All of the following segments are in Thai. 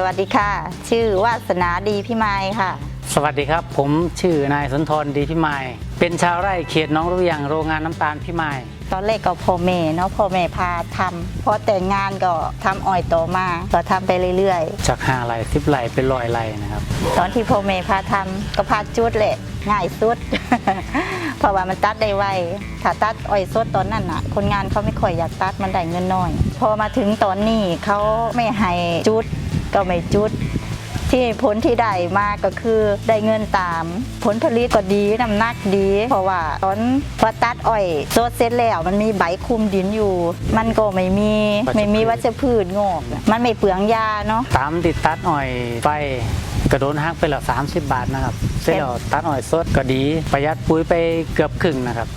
สวัสดีค่ะ ชื่อวาสนาดีพี่ไม้ค่ะ สวัสดีครับ ผมชื่อนายสุนทรดีพิมายเป็นชาวไร่เขตหน้องรุยังโรงงานน้ำตาลพิมายตอนแรกก็พ่อแม่เนาะพ่อแม่พาทำพอแต่งงานก็ทำอ้อยต่อมาก็ทำไปเรื่อยจากห้าไร่สิบไร่เป็นร้อยไร่นะครับ ๆ ตอนที่พ่อแม่พาทำก็พาจุดแหละง่ายสุด เพราะว่ามันตัดได้ไวถ้าตัดอ้อยสดตอนนั้นอะ คนงานเขาไม่ค่อยอยากตัดมันได้เงินน้อย พอมาถึงตอนนี้เขาไม่ให้จุด ก็ไม่จุด ที่ผลที่ได้มาก็คือได้เงินตาม ผลผลิตก็ดีน้ำหนักดี เพราะว่าตอนพอตัดอ้อยโซดเสร็จแล้วมันมีใบคลุมดินอยู่ มันก็ไม่มีวัชพืชไม่มีวัชพืชงอกมันไม่เปลืองยาเนาะ ตามติดตัดอ้อยไฟกระโดนหักไปแล้ว30 บาทนะครับเสร็จแล้วตัดอ้อยสดก็ดี ประหยัดปุ๋ยไปเกือบครึ่งนะครับ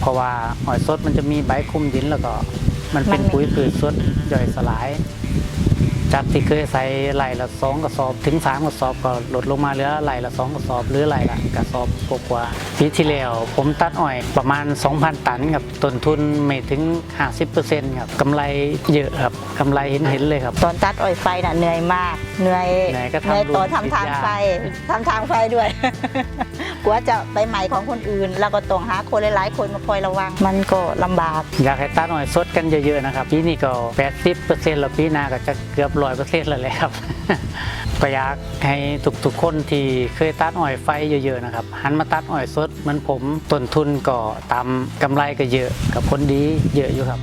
เพราะว่าอ้อยสดมันจะมีใบคลุมดินแล้วก็ มันเป็นปุ๋ยพืชสดย่อยสลาย จากที่เคยใส่ไหลละสองกระสอบถึงสามกระสอบก็ลดลงมาเหลือไหลละสองกระสอบหรือไหลละกระสอบกว่าๆปีที่แล้วผมตัดอ้อยประมาณ 2,000 ตันครับต้นทุนไม่ถึง 50%ครับกำไรเยอะครับกำไรเห็นเห็นๆเลยครับ ตอนตัดอ้อยไฟน่ะเหนื่อยมากเหนื่อยเหนื่อยก็ทำเหนื่อยต่อรูปทำทางติดยาไฟทำทางไฟด้วยกลัวจะไปใหม่ของคนอื่น แล้วก็ต้องหาคนหลายๆ คนมาคอยระวัง มันก็ลำบาก อยากให้ตัดอ้อยสดกันเยอะๆนะครับปีนี้ก็ 80%แล้วปีหน้าก็จะเกือบ100%แล้วแหละครับก็อยากให้ทุกๆคนที่เคยตัดอ้อยไฟเยอะๆนะครับหันมาตัดอ้อยสดเหมือนผมต้นทุนก็ตามกำไรก็เยอะกับผลดีเยอะอยู่ครับ